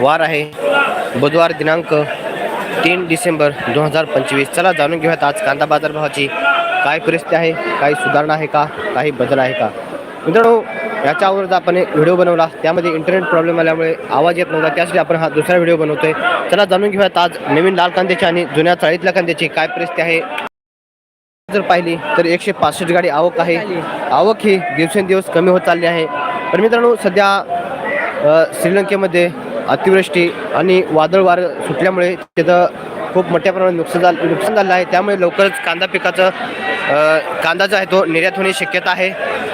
वार आहे. बुधवार दिनांक तीन डिसेंबर दोन हजार पंचवीस. चला जाणून घेऊयात आज कांदा बाजारभावाची काय परिस्थिती आहे काही सुधारणा आहे का काही बदल आहे का? मित्रांनो याच्या अगोदर आपण एक व्हिडिओ बनवला. त्यामध्ये इंटरनेट प्रॉब्लेम आल्यामुळे आवाज येत नव्हता. त्यासाठी आपण हा दुसरा व्हिडिओ बनवतोय. चला जाणून घेऊयात आज नवीन लाल कांद्याची आणि जुन्या चाळीतल्या कांद्याची काय परिस्थिती आहे. जर पाहिली तर एकशे पासष्ट गाडी आवक आहे. आवक ही दिवसेंदिवस कमी होत चालली आहे. पण मित्रांनो सध्या श्रीलंकेमध्ये अतिवृष्टी आणि वादळ वारं सुटल्यामुळे तिथं खूप मोठ्या प्रमाणात नुकसान झालं नुकसान झालं आहे. त्यामुळे लवकरच कांदा पिकाचं कांदा जो आहे तो निर्यात होण्याची शक्यता आहे.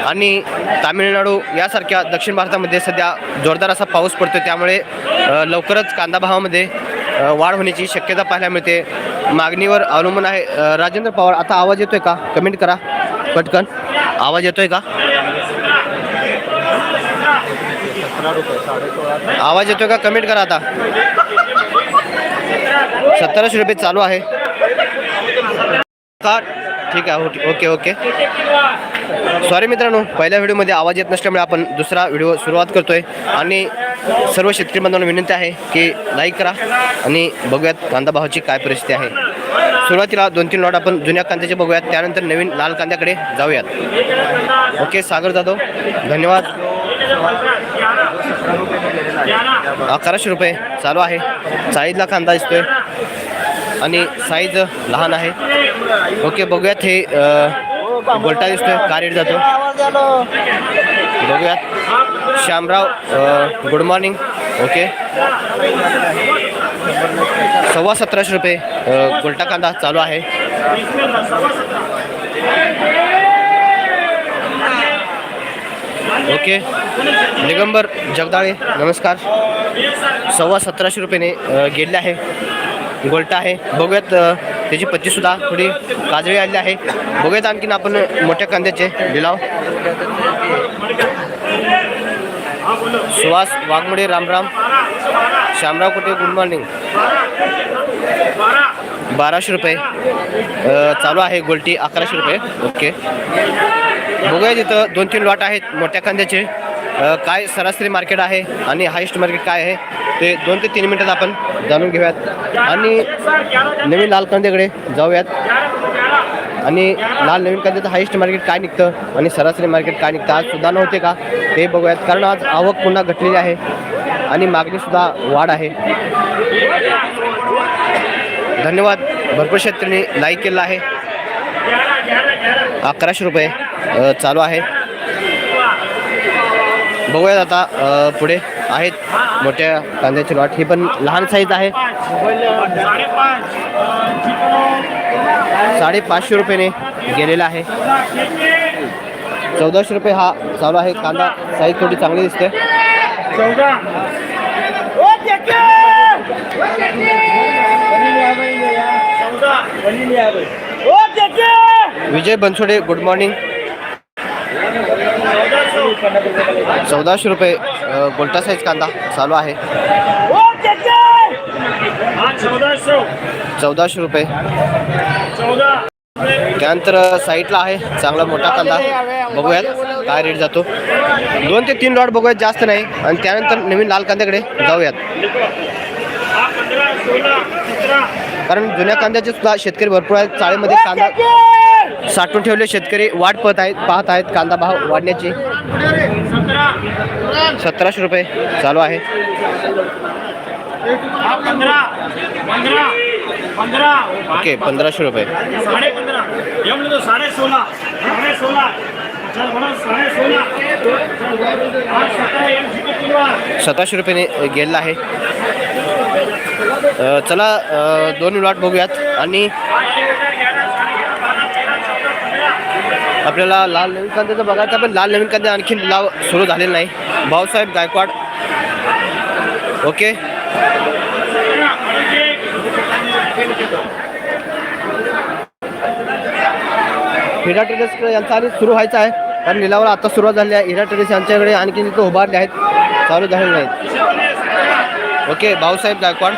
आणि तामिळनाडू यासारख्या दक्षिण भारतामध्ये सध्या जोरदार असा पाऊस पडतो त्यामुळे लवकरच कांदा भावामध्ये वाढ होण्याची शक्यता पाहायला मिळते. मागणीवर अवलंबून आहे राजेंद्र पवार. आता आवाज येतोय का? कमेंट करा. पटकन. आवाज येतोय का? आवाज येतोय का? कमेंट करा आता. सत्तरशे रुपये चालू आहे. का ठीक आहे हो, ओके ओके. सॉरी मित्रांनो पहिल्या व्हिडिओमध्ये आवाज येत नसल्यामुळे आपण दुसरा व्हिडिओ सुरुवात करतोय. आणि सर्व शेतकरी बांधवांना विनंती आहे की लाईक करा आणि बघूयात कांदा भावाची काय परिस्थिती आहे. सुरुवातीला दोन तीन लॉट आपण जुन्या कांद्याचे बघूयात. त्यानंतर नवीन लाल कांद्याकडे जाऊयात. ओके सागर जाधव धन्यवाद. अकराशे रुपये चालू आहे. साईजला कांदा दिसतोय आणि साईज लहान आहे. ओके बघूयात हे गोलटा दिसतोय का रेट जातो. बघूयात. Shyamrao good morning okay. सव्वा सतराशे रुपये गोलटा कांदा चालू आहे. ओके. निगंबर जगदाळे नमस्कार. सव्वा सतराशे रुपयाने गेले गेलेले आहे. गोल्टा आहे. बघूयात त्याची पत्तीसुद्धा थोडी काजळी आलेली आहे. बघूयात आणखीन आपण मोठ्या कांद्याचे लिलाव. सुहास वाघमोडे रामराम. श्यामराव कुठे गुड मॉर्निंग. बाराशे रुपये चालू आहे गोल्टी अकराशे रुपये. ओके. बघूया तिथं दोन तीन लॉट आहेत मोठ्या कांद्याचे काय सरासरी मार्केट आहे आणि हायस्ट मार्केट काय आहे ते दोन ते तीन मिनटात आपण जाणून घेऊयात. आणि नवीन लाल कांद्याकडे जाऊयात. आणि लाल नवीन कांद्याचं हायस्ट मार्केट काय निघतं आणि सरासरी मार्केट काय निघतं आज सुद्धा नव्हते का ते बघूयात. कारण आज आवक पुन्हा घटलेली आहे आणि मागणीसुद्धा वाढ आहे. धन्यवाद. भरपूर शेतकऱ्यांनी लाईक केलं आहे. अकराशे रुपये. चालू आहे. बघूयात आता पुढे आहेत मोठ्या कांद्याची लॉट ही पण लहान साईज आहे. साडेपाचशे रुपयाने गेलेला आहे. चौदाशे रुपये हा चालू आहे कांदा. साईज थोडी चांगली दिसते. विजय बनसोडे गुड मॉर्निंग चौदाशे रुपये गोलटा साईज कांदा चालू आहे. चौदाशे रुपये. त्यानंतर साईडला आहे चांगला मोठा कांदा. बघूयात काय रेट जातो. दोन ते तीन लॉट बघूयात जास्त नाही. आणि त्यानंतर नवीन लाल कांद्याकडे जाऊयात. कारण जुन्या कांद्याचे सुद्धा शेतकरी भरपूर आहेत. चाळीमध्ये कांदा साठवून ठेवले शेतकरी वाट पाहत आहेत पाहत आहेत कांदा भाव वाढण्याची. सतराशे रुपये चालू आहे. ओके पंधराशे रुपये. सतराशे रुपयाने गेलेला आहे. चला दोन लॉट बघूयात. आणि आपल्याला लाल नवीन कांद्याचं बघायचं पण लाल नवीन कांदे आणखी लाव सुरू झालेला नाही. भाऊसाहेब गायकवाड. ओके. हिरा टेरेस यांचा आणि सुरू व्हायचा आहे. कारण लिलावर आता सुरुवात झाली आहे. हिरा टेरेस यांच्याकडे आणखी तिथं उभारले आहेत. चालू झालेले नाहीत. ओके भाऊसाहेब गायकवाड.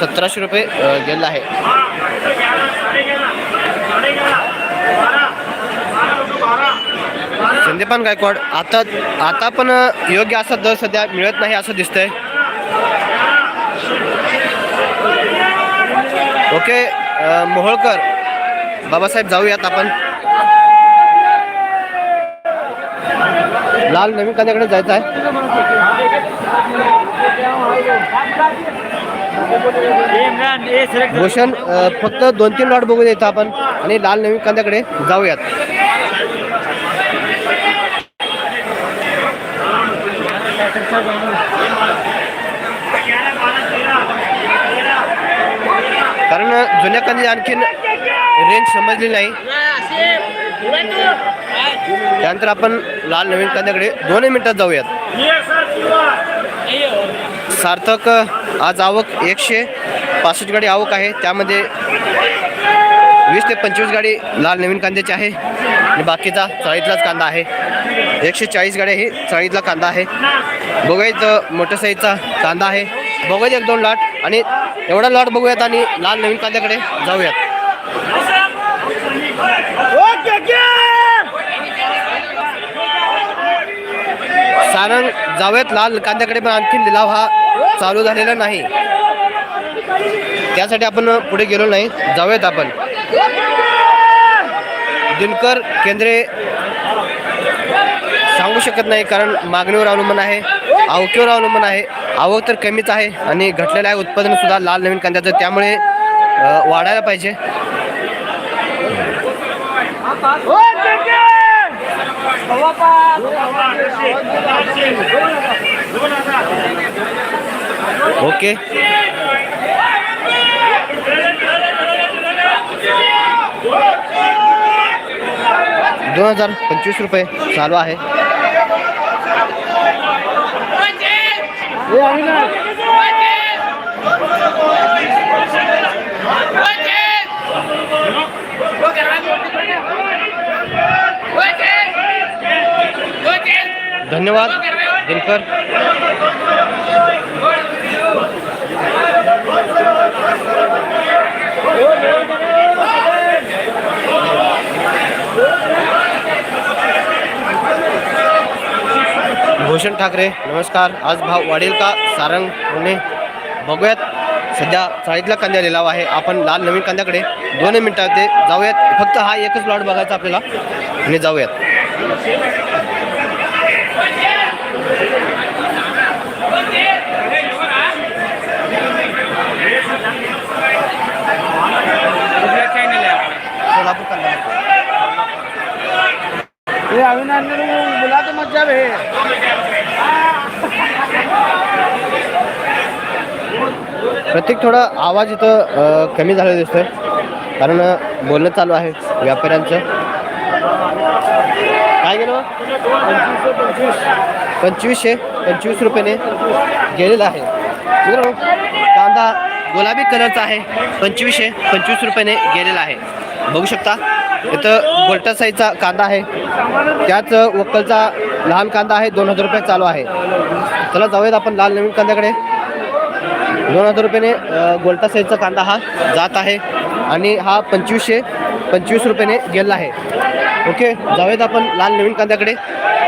सतराशे रुपये गेलं आहे. संदीपान गायकवाड आता आता पण योग्य असा दर सध्या मिळत नाही असं दिसतंय. ओके मोहोळकर बाबासाहेब जाऊयात आपण. लाल नवीन कांद्याकडे जायचं आहे. भूषण फक्त दोन तीन लॉट बघू द्यायचं आपण आणि लाल नवीन कांद्याकडे जाऊयात. कारण जुन्या कांदी आणखीन रेंज समजली नाही. त्यानंतर आपण लाल नवीन कांद्याकडे दोनही मिनिटात जाऊयात. सार्थक आज आवक एकशे पासष्ट गाडी आवक आहे. त्यामध्ये वीस ते पंचवीस गाडी लाल नवीन कांद्याची आहे. आणि बाकीचा चाळीतलाच कांदा आहे. एकशे चाळीस गाड्या ही चाळीतला कांदा आहे. बघूया इथं मोठ्या साईजचा कांदा आहे. बघूयात एक दोन लॉट आणि एवढा लॉट बघूयात आणि लाल नवीन कांद्याकडे जाऊयात. सारंग जाऊयात. लाल कांद्याकडे पण आणखीन लिलाव हा चालू झालेला नाही. त्यासाठी आपण पुढे गेलो नाही. जाऊयात आपण. दिनकर केंद्रे सांगू शकत नाही कारण मागणीवर अवलंबून आहे आवकीवर अवलंबून आहे. आवक तर कमीच आहे आणि घटलेलं आहे. उत्पादन सुद्धा लाल नवीन कांद्याचं. त्यामुळे वाढायला पाहिजे. ओके दोन हज़ार पंचवीस रुपये चालू आहे. धन्यवाद दिनकर. भूषण ठाकरे नमस्कार. आज भाव वाढेल का? सारंग पुणे. बघूयात. सध्या चाळीतला कांदा लिलाव आहे. आपण लाल नवीन कांद्याकडे दोन मिनिटात ते जाऊयात. फक्त हा एकच प्लॉट बघायचा आपल्याला. आणि जाऊयात. सोलापूर कांदा. ये अविनाश ने तो तो मत प्रत्येक थोडा आवाज इथं कमी झालेला दिसतोय. कारण बोलणं चालू आहे व्यापाऱ्यांचं. काय गेलं? पंचवीसशे पंचवीस रुपयाने गेलेला आहे. मित्रांनो, कांदा गुलाबी कलरचा आहे. पंचवीसशे पंचवीस रुपयाने गेलेला आहे. बघू शकता इथं गोल्टा साईजचा कांदा आहे. त्याच वक्कलचा लहान कांदा आहे दोन हजार रुपये चालू आहे. चला जाऊयात आपण लाल नवीन कांद्याकडे. दोन हजार रुपयाने अ, गोल्टा साईजचा कांदा हा जात आहे आणि हा पंचवीसशे पंचवीस रुपयाने गेला आहे. ओके जाऊयात आपण लाल नवीन कांद्याकडे.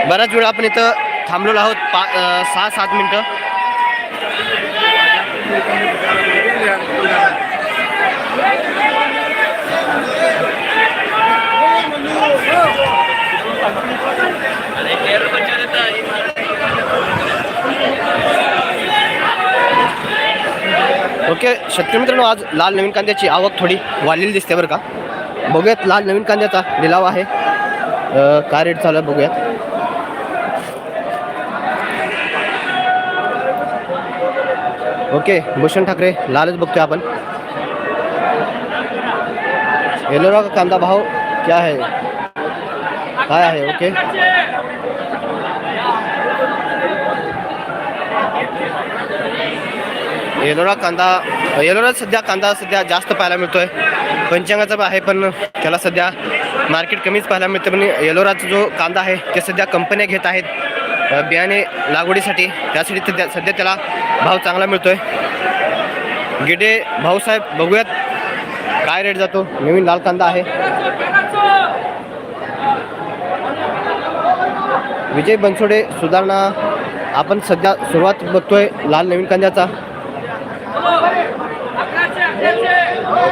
बऱ्याच वेळा आपण इथं थांबलेलो आहोत पा सहा सात मिनटं. हो, हो, हो. ओके शेतकरी मित्रांनो आज लाल नवीन कांद्याची आवक थोडी वाढलेली दिसते बरं का. बघूयात लाल नवीन कांद्याचा लिलाव आहे. काय रेट चालू आहे बघूयात. ओके भूषण ठाकरे लालच बघतोय आपण. येलोरा का कांदा भाव क्या है? काय आहे? ओके. येलोरा कांदा येलोरा सध्या कांदा सध्या जास्त पाहायला मिळतोय. पंचांगाचा पण आहे पण त्याला सध्या मार्केट कमीच पाहायला मिळतं पण येलोराचा जो कांदा आहे ते सध्या कंपन्या घेत आहेत. बियाणे लागवडीसाठी. त्यासाठी सध्या सध्या त्याला भाव चांगला मिळतोय. गिडे भाऊसाहेब बघूयात. काय रेट जातो? नवीन लाल कांदा आहे. विजय बनसोडे सुधारणा आपण सध्या सुरुवात बघतोय लाल नवीन कांद्याचा.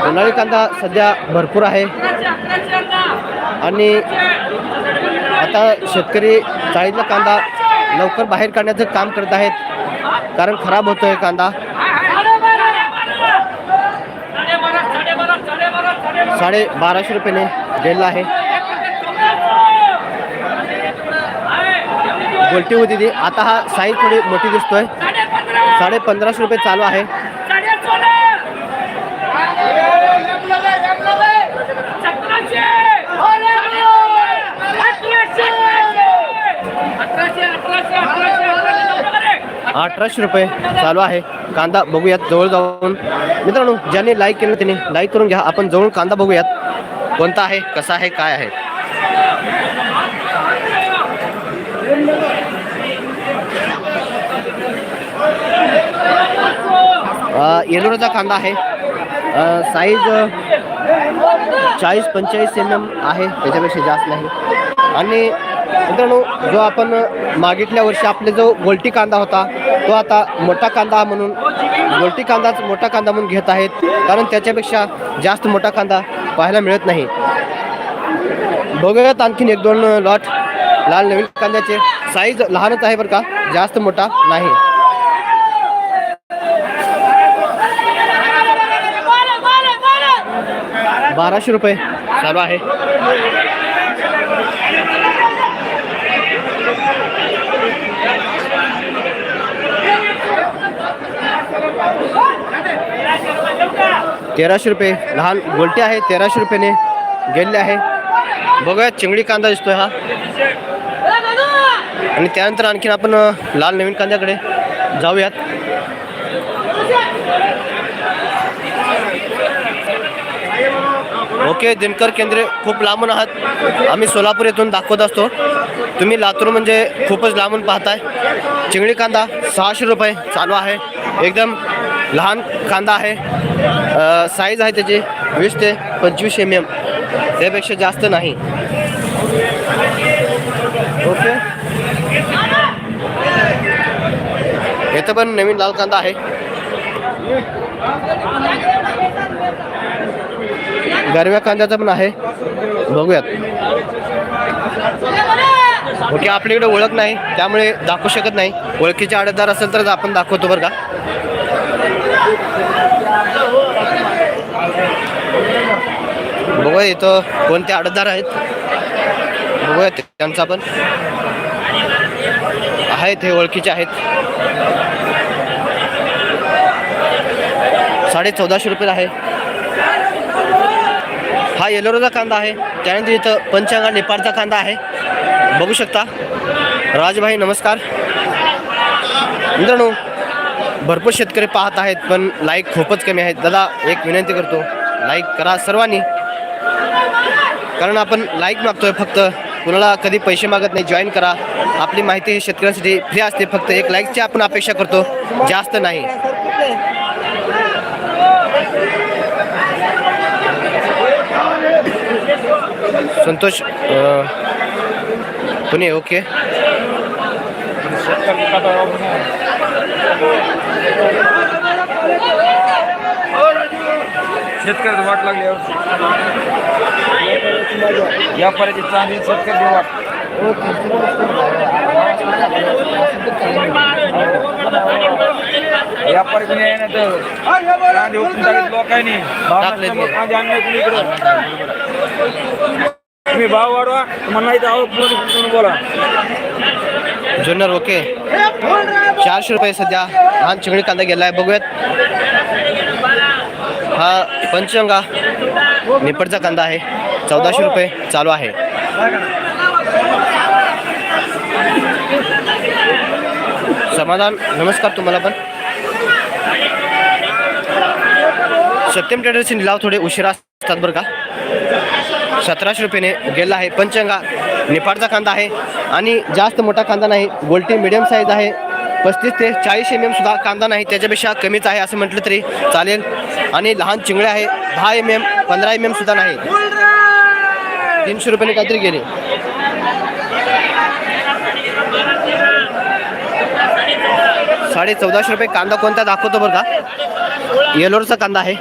उन्हाळी कांदा सध्या भरपूर आहे. आणि आता शेतकरी चाळीतला कांदा लवकर बाहेर काढण्याचं काम करत आहेत. कारण खराब होतोय कांदा. साडे बाराशे रुपयाने गेलेला आहे. गोलटी होती ती. आता हा साईज थोडी मोठी दिसतोय. साडे पंधराशे रुपये चालू आहे. अठराशे रुपये चालू आहे. कांदा बघूयात जवळ जाऊन. मित्रांनो ज्यांनी लाईक केलं त्यांनी लाईक करून घ्या. आपण जवळ कांदा बघूयात. कोणता आहे? कसा आहे? काय आहे? येलोराचा कांदा आहे. साईज चाळीस पंचेचाळीस एम एम आहे. त्याच्यापेक्षा जास्त नाही. आणि मित्रांनो जो आपण मागितल्या वर्षी आपले जो गोलटी कांदा होता तो आता मोठा कांदा म्हणून गोलटी कांदाच मोठा कांदा म्हणून घेत आहेत. कारण त्याच्यापेक्षा जास्त मोठा कांदा पाहायला मिळत नाही. बघूयात आणखीन एक दोन लॉट लाल नवीन कांद्याचे साईज लहानच आहे बरं का जास्त मोठा नाही. बाराशे रुपये चालू आहे. तेराशे रुपये लहान गोलटी आहे तेराशे रुपयाने गेलेले आहे. बघूया चिंगडी कांदा दिसतोय हा. आणि त्यानंतर आणखीन आपण लाल नवीन कांद्याकडे जाऊयात. ओके दिनकर केंद्रे खूप लांबून आहात. आम्ही सोलापूर येथून दाखवत असतो. तुम्ही लातूर म्हणजे खूपच लांबून पाहताय. चिंगडी कांदा सहाशे रुपये चालू आहे. एकदम लहान कांदा आहे. साईज आहे त्याची वीस ते पंचवीस एम एम त्यापेक्षा जास्त नाही. ओके. इथं पण नवीन लाल कांदा आहे. गरव्या कांद्याचा पण आहे. बघूयात. ओके आपल्याकडे ओळख नाही त्यामुळे दाखवू शकत नाही. ओळखीचे आडतदार असेल तर आपण दाखवतो बरं का. बघूया इथं कोणते आडतदार आहेत. बघूया त्यांचा पण. आहेत हे ओळखीचे आहेत. साडे चौदाशे रुपये आहे. हा येलोराचा कांदा आहे. त्यानंतर इथं पंचांगा नेपाळचा कांदा आहे. बघू शकता. राजभाई नमस्कार. मित्रांनो भरपूर शेतकरी पाहत आहेत पण लाईक खूपच कमी आहेत. दादा एक विनंती करतो. लाईक करा सर्वांनी. कारण आपण लाईक मागतोय फक्त. कुणाला कधी पैसे मागत नाही जॉईन करा. आपली माहिती ही शेतकऱ्यांसाठी फ्री असते. फक्त एक लाईकची आपण अपेक्षा करतो. जास्त नाही. संतोष पुणे ओके. शेतकऱ्याचं वाट लागली व्यापाऱ्याची चांदी शेतकऱ्याची वाट. व्यापारी कोणी आहे ना तर? लोकांनी. आणले कुणी इकडं. तुम्ही भाव वाढवा तुम्हाला नाही तर बोला. जुन्नर ओके. चारशे रुपये सध्या लहान चिंगडी कांदा गेला आहे बघूयात. हा पंचगंगा निपटचा कांदा आहे. चौदाशे रुपये चालू आहे. समाधान नमस्कार तुम्हाला पण. सत्यम ट्रेडर्सचे लिलाव थोडे उशिरा असतात बरं का. सतराशे रुपयाने गेला आहे. पंचंगा नेपाळचा कांदा आहे. आणि जास्त मोठा कांदा नाही गोल्टी मिडियम साईज आहे. पस्तीस ते चाळीस एम एमसुद्धा कांदा नाही त्याच्यापेक्षा कमीच आहे असं म्हटलं तरी चालेल. आणि लहान चिंगळे आहे दहा एम एम पंधरा एम एम सुद्धा नाही. तीनशे रुपयाने काहीतरी गेले. साडे चौदाशे रुपये कांदा कोणता दाखवतो बरं का? येलोरचा कांदा आहे.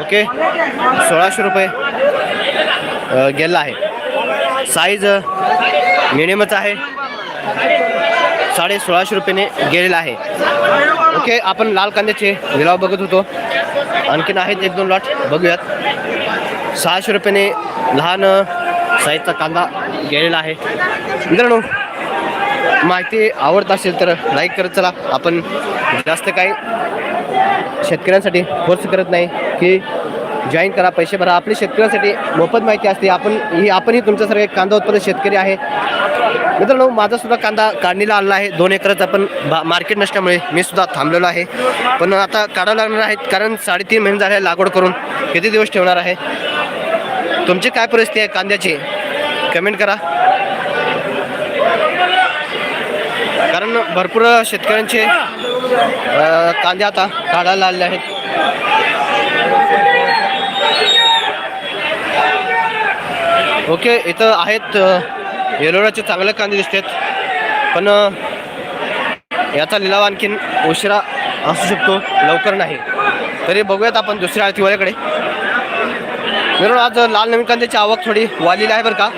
ओके? सोळाशे रुपये. गेला आहे. साईज मिडियमच आहे. साडे सोळाशे रुपयाने गेलेला आहे. ओके आपण लाल कांद्याचे लिलाव बघत होतो. आणखीन आहेत एक दोन लॉट बघूयात. सहाशे रुपयाने लहान साईजचा कांदा गेलेला आहे. मित्रांनो माहिती आवडत असेल तर लाईक करत चला. आपण जास्त काही शेतकऱ्यांसाठी फोर्स करत नाही की जॉईन करा पैसे भरा. आपली शेतकऱ्यांसाठी मोफत माहिती असते. आपण ही आपणही तुमच्यासारखे कांदा उत्पादक शेतकरी आहे. मित्रांनो माझा सुद्धा कांदा काढणीला आलेला आहे. दोन एकरच आपण बा मार्केट नसल्यामुळे मी सुद्धा थांबलेलो आहे. पण आता काढावं लागणार आहेत कारण साडेतीन महिने झाले लागवड करून किती दिवस ठेवणार आहे? तुमची काय परिस्थिती आहे कांद्याची? कमेंट करा. कारण भरपूर शेतकऱ्यांचे कांदे आता काढायला आलेले आहेत. ओके इथं आहेत येलोराचे चांगले कांदे दिसतात पण याचा लिलाव आणखीन उशिरा असू शकतो लवकर नाही. तरी बघूयात आपण दुसऱ्या आळतीवाल्याकडे मिळून आज लाल नवीन कांद्याची आवक थोडी वाढलेली आहे बरं का.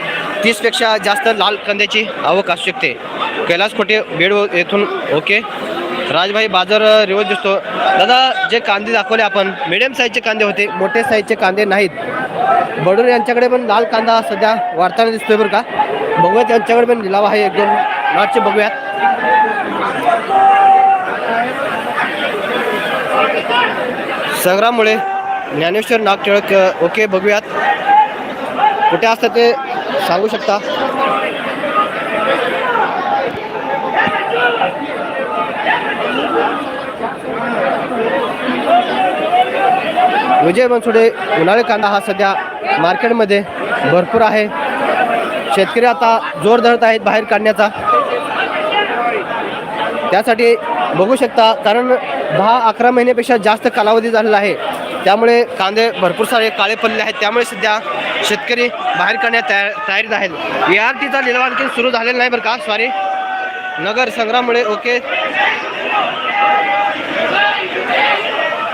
तीसपेक्षा जास्त लाल कांद्याची आवक असू शकते. कैलास खोटे बेड येथून ओके. राजभाई बाजार रिवर्स दिसतो. दादा जे कांदे दाखवले आपण मिडियम साईजचे कांदे होते मोठे साईजचे कांदे नाहीत. बडूर यांच्याकडे पण लाल कांदा सध्या वाढताना दिसतोय बरं का. बघूया यांच्याकडे पण लिलाव आहे एक दोन लॉटचे बघूयात. संग्राममुळे ज्ञानेश्वर नाग टिळक ओके बघूयात. कुठे असतं ते सांगू शकता? विजय बनसोडे उन्हाळी कांदा हा सध्या मार्केटमध्ये भरपूर आहे. शेतकरी आता जोर धरत आहेत बाहेर काढण्याचा. त्यासाठी बघू शकता कारण दहा अकरा महिन्यापेक्षा जास्त कालावधी झालेला आहे. त्यामुळे कांदे भरपूर सारे काळे पडले आहेत. त्यामुळे सध्या शेतकरी बाहेर काढण्यात तयार तयारीत आहेत. ए आर टीचा लिलाव आणखी सुरू झालेला नाही बरं का? सॉरी नगर संग्रामुळे ओके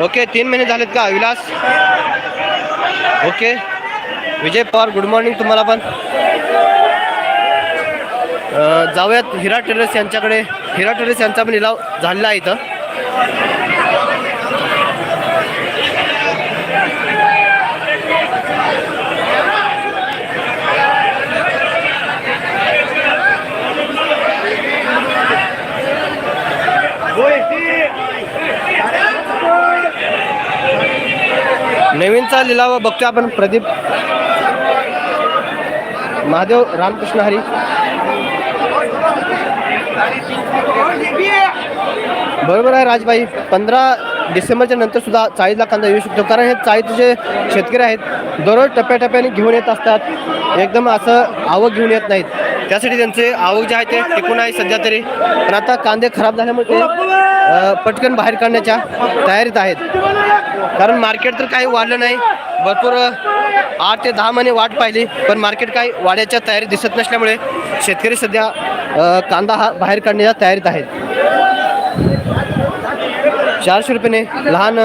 ओके तीन महिने झालेत का Vilas okay. Vijay Pawar good morning तुम्हाला पण. जाऊयात हिरा टेरेस यांच्याकडे. हिरा टेरेस यांचा पण लिलाव झालेला आहे इथं. नवीनचा लिलाव बघतोय आपण. प्रदीप महादेव रामकृष्ण हरी. बरोबर आहे राजबाई. पंधरा डिसेंबरच्या नंतर सुद्धा चाळीसला कांदा येऊ शकतो. कारण हे चाळीसचे शेतकरी आहेत दररोज टप्प्याटप्प्याने घेऊन येत असतात. एकदम असं आवक घेऊन येत नाहीत. त्यासाठी त्यांचे आवक जे आहे ते टिकून आहे सध्या तरी. पण आता कांदे खराब झाल्यामुळे पटकन बाहेर काढण्याच्या तयारीत आहेत. कारण मार्केट तर काही वाढलं नाही. भरपूर आठ ते दहा महिने वाट पाहिली पण मार्केट काही वाढायच्या तयारी दिसत नसल्यामुळे शेतकरी सध्या कांदा हा बाहेर काढण्याच्या तयारीत आहेत. चारशे रुपयाने लहान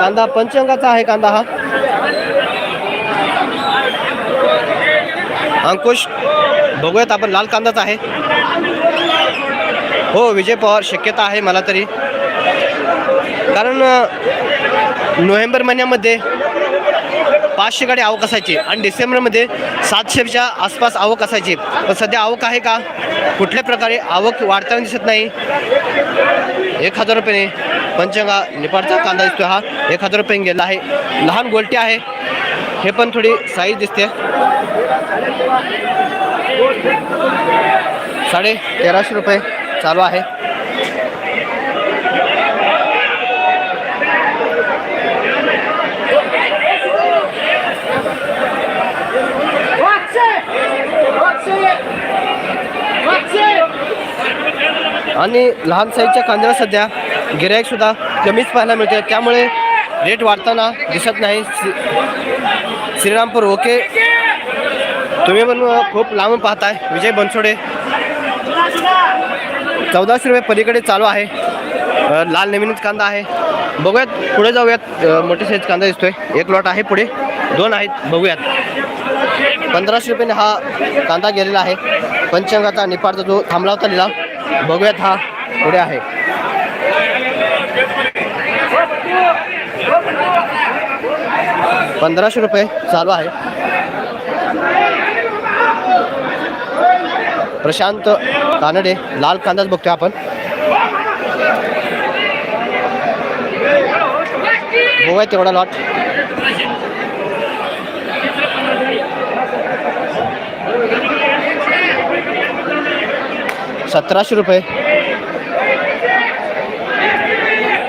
कांदा पंचअंगाचा आहे कांदा हा. अंकुश बघूयात आपण लाल कांदाच आहे. हो विजय पवार शक्यता आहे मला तरी. कारण नोव्हेंबर महिन्यामध्ये पाचशे गाडी आवक असायची आणि डिसेंबरमध्ये सातशेच्या आसपास आवक असायची. पण सध्या आवक आहे का? कुठल्या प्रकारे आवक वाढताना दिसत नाही. एक हजार रुपयाने पंचंगा निपाडचा कांदा दिसतो हा. एक हजार रुपये गेला आहे. लहान गोलटी आहे. हे पण थोडी साईज दिसते. साडे तेराशे रुपये. चालू आहे. आणि लहान साईजच्या कांद्याला सध्या गिरायकसुद्धा कमीच पाहायला मिळते त्यामुळे रेट वाढताना दिसत नाही. श्री- श्रीरामपूर ओके. तुम्ही पण खूप लांबून पाहताय. विजय बनसोडे. चौदाशे रुपये पलीकडे चालू आहे. लाल नवीनच कांदा आहे. बघूयात पुढे जाऊयात. अ, मोठी साईज कांदा दिसतोय. एक लॉट आहे पुढे. दोन आहेत. बघूयात. पंधराशे रुपयाने हा कांदा गेलेला आहे. पंचंगाचा निपाडचा जो थांबला होता लिलाव बघूयात हा पुढे आहे. पंधराशे रुपये चालू आहे. प्रशांत कानडे लाल कांदाच बघतोय आपण. बघूया तेवढा लॉट सतराशे रुपये.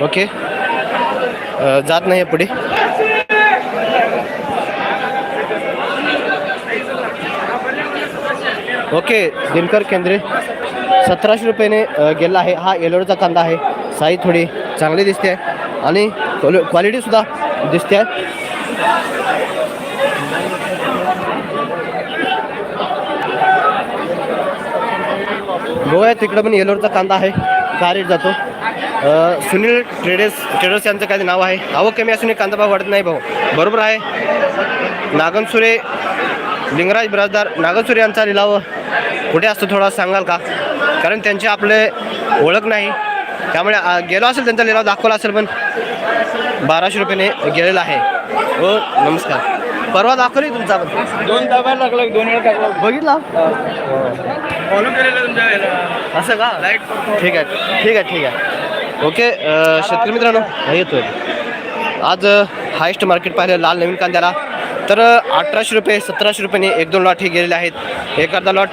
ओके. जात नाही आहे पुढे. ओके दिनकर केंद्रे. सतराशे रुपयाने गेला आहे. हा येलोरचा कांदा आहे. साई थोडी चांगली दिसते. आणि क्वालिटीसुद्धा दिसते. गोव्यात तिकडं पण येलोरचा कांदा आहे. का रेट जातो? सुनील ट्रेडर्स ट्रेडर्स यांचं काय नाव आहे? आवक कमी असून कांदा भाव वाढत नाही भाऊ. बरोबर आहे. नागनसुरे लिंगराज बिराजदार नागनसुरे यांचा लिलाव कुठे असतो थोडा सांगाल का? कारण त्यांचे आपले ओळख नाही. त्यामुळे गेलो असेल त्यांचा लिलाव दाखवला असेल पण बाराशे रुपयाने गेलेला आहे. हो नमस्कार. परवा दाखवली तुमचा पण. दोन दाबायला लागला दोन वेळा टाकला बघितला? फॉलो केलेलं तुमच्या. असं का? ठीक आहे ठीक आहे ठीक आहे. ओके शेतकरी मित्रांनो हा येतोय. आज हायस्ट मार्केट पाहिलं लाल नवीन कांद्याला. तर अठराशे रुपये सतराशे रुपयाने एक दोन लॉट हे गेलेले आहेत. एखादा लॉट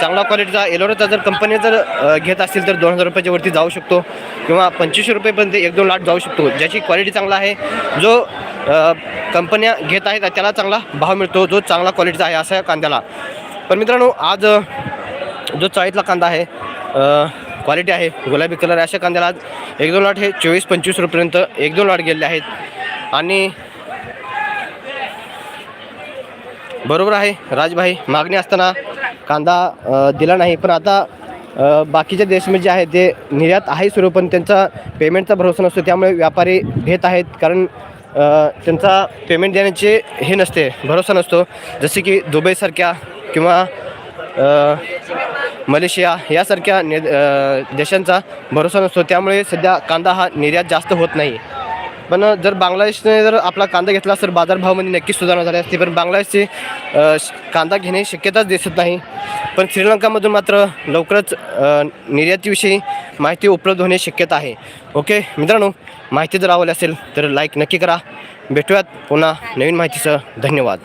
चांगला क्वालिटीचा एलोराचा जर कंपनी जर घेत असतील तर दोन हजार रुपयाच्या वरती जाऊ शकतो. किंवा पंचवीसशे रुपयेपर्यंत एक दोन लॉट जाऊ शकतो. ज्याची क्वालिटी चांगला आहे जो कंपन्या घेत आहेत त्याला चांगला भाव मिळतो जो चांगला क्वालिटीचा आहे असा कांद्याला. पण मित्रांनो आज जो चाळीतला कांदा आहे क्वालिटी आहे गुलाबी कलर अशा कांद्याला आज एक दोन लॉट हे चोवीस पंचवीस रुपयेपर्यंत एक दोन लॉट गेलेले आहेत. आणि बरोबर आहे. राजभाई मागणी असताना कांदा दिला नाही. पण आता बाकीचे देश जे आहेत ते निर्यात आहे सुरू पण त्यांचा पेमेंटचा भरोसा नसतो. त्यामुळे व्यापारी घेत आहेत. कारण त्यांचा पेमेंट देण्याचे हे नसते. भरोसा नसतो. जसे की दुबईसारख्या किंवा मलेशिया यासारख्या ने देशांचा भरोसा नसतो. त्यामुळे सध्या कांदा हा निर्यात जास्त होत नाही. पण जर बांगलादेशने जर आपला कांदा घेतला तर बाजारभावामध्ये नक्कीच सुधारणा झाली असते. पण बांगलादेशची श- कांदा घेणे शक्यताच दिसत नाही. पण श्रीलंकामधून मात्र लवकरच निर्यातीविषयी माहिती उपलब्ध होणे शक्यता आहे. ओके मित्रांनो माहिती जर आवडली असेल तर लाईक नक्की करा. भेटूयात पुन्हा नवीन माहितीसह. धन्यवाद.